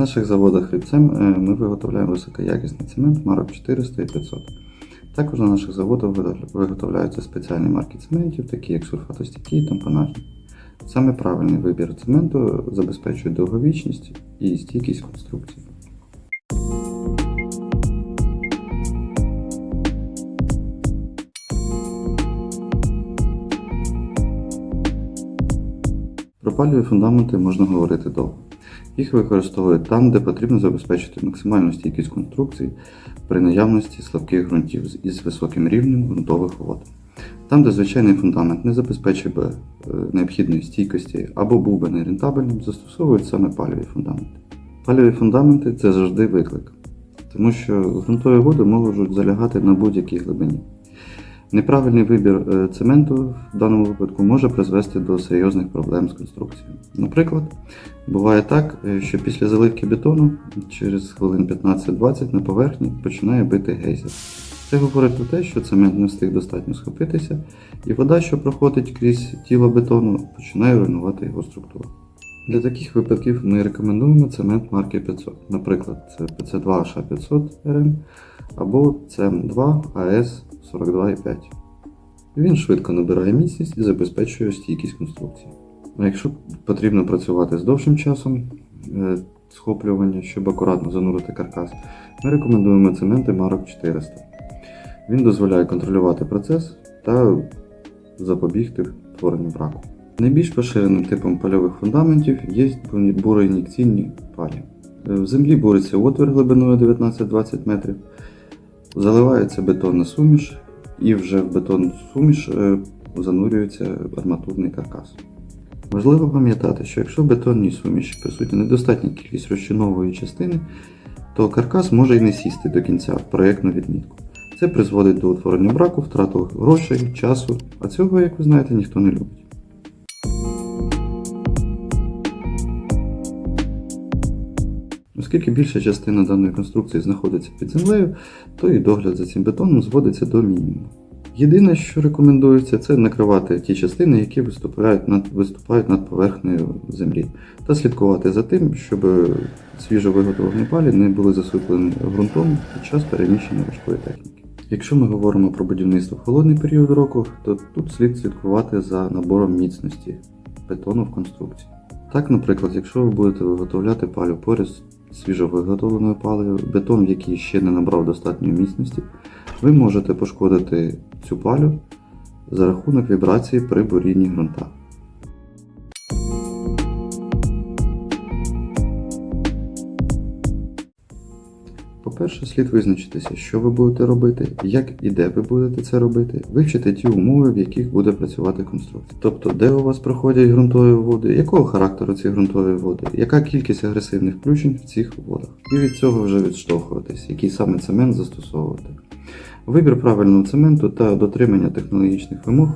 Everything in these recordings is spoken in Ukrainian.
наших заводах хлібцем е, ми виготовляємо високоякісний цемент марок 400 і 500. Також на наших заводах виготовляються спеціальні марки цементів, такі як сульфатостійкі і тампонажні. Саме правильний вибір цементу забезпечує довговічність і стійкість конструкції. Про пальові фундаменти можна говорити довго. Їх використовують там, де потрібно забезпечити максимальну стійкість конструкцій при наявності слабких ґрунтів із високим рівнем ґрунтових вод. Там, де звичайний фундамент не забезпечив би е, необхідної стійкості або був би нерентабельним, застосовують саме пальові фундаменти. Пальові фундаменти це завжди виклик, тому що ґрунтові води можуть залягати на будь-якій глибині. Неправильний вибір е, цементу в даному випадку може призвести до серйозних проблем з конструкцією. Наприклад, буває так, е, що після заливки бетону через хвилин 15-20 на поверхні починає бити гейзер. Це говорить про те, що цемент не встиг достатньо схопитися, і вода, що проходить крізь тіло бетону, починає руйнувати його структуру. Для таких випадків ми рекомендуємо цемент марки 500. Наприклад, це PC2 H500 RM або CM2 AS 42,5. Він швидко набирає міцність і забезпечує стійкість конструкції. А якщо потрібно працювати з довшим часом е, схоплювання, щоб акуратно занурити каркас, ми рекомендуємо цементи марок 400. Він дозволяє контролювати процес та запобігти творенню браку. Найбільш поширеним типом польових фундаментів є буроін'єкційні палі. Е, В землі буриться отвір глибиною 19-20 метрів, заливається бетонна суміш, і вже в бетонну суміш е, занурюється арматурний каркас. Важливо пам'ятати, що якщо в бетонній суміші присутня недостатня кількість розчинової частини, то каркас може й не сісти до кінця в проєктну відмітку. Це призводить до утворення браку, втрату грошей, часу, а цього, як ви знаєте, ніхто не любить. Оскільки більша частина даної конструкції знаходиться під землею, то і догляд за цим бетоном зводиться до мінімуму. Єдине, що рекомендується, це накривати ті частини, які виступають над, виступають над поверхнею землі, та слідкувати за тим, щоб свіжо виготовлені палі не були засиплені ґрунтом під час переміщення важкої техніки. Якщо ми говоримо про будівництво в холодний період року, то тут слід слідкувати за набором міцності бетону в конструкції. Так, наприклад, якщо ви будете виготовляти палю поряд з свіжо палею, бетон, який ще не набрав достатньої міцності, ви можете пошкодити цю палю за рахунок вібрації при бурінні ґрунта. По-перше, слід визначитися, що ви будете робити, як і де ви будете це робити, вивчити ті умови, в яких буде працювати конструкція. Тобто, де у вас проходять ґрунтові води, якого характеру ці ґрунтові води, яка кількість агресивних включень в цих водах. І від цього вже відштовхуватись, який саме цемент застосовувати. Вибір правильного цементу та дотримання технологічних вимог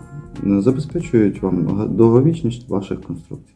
е, забезпечують вам довговічність ваших конструкцій.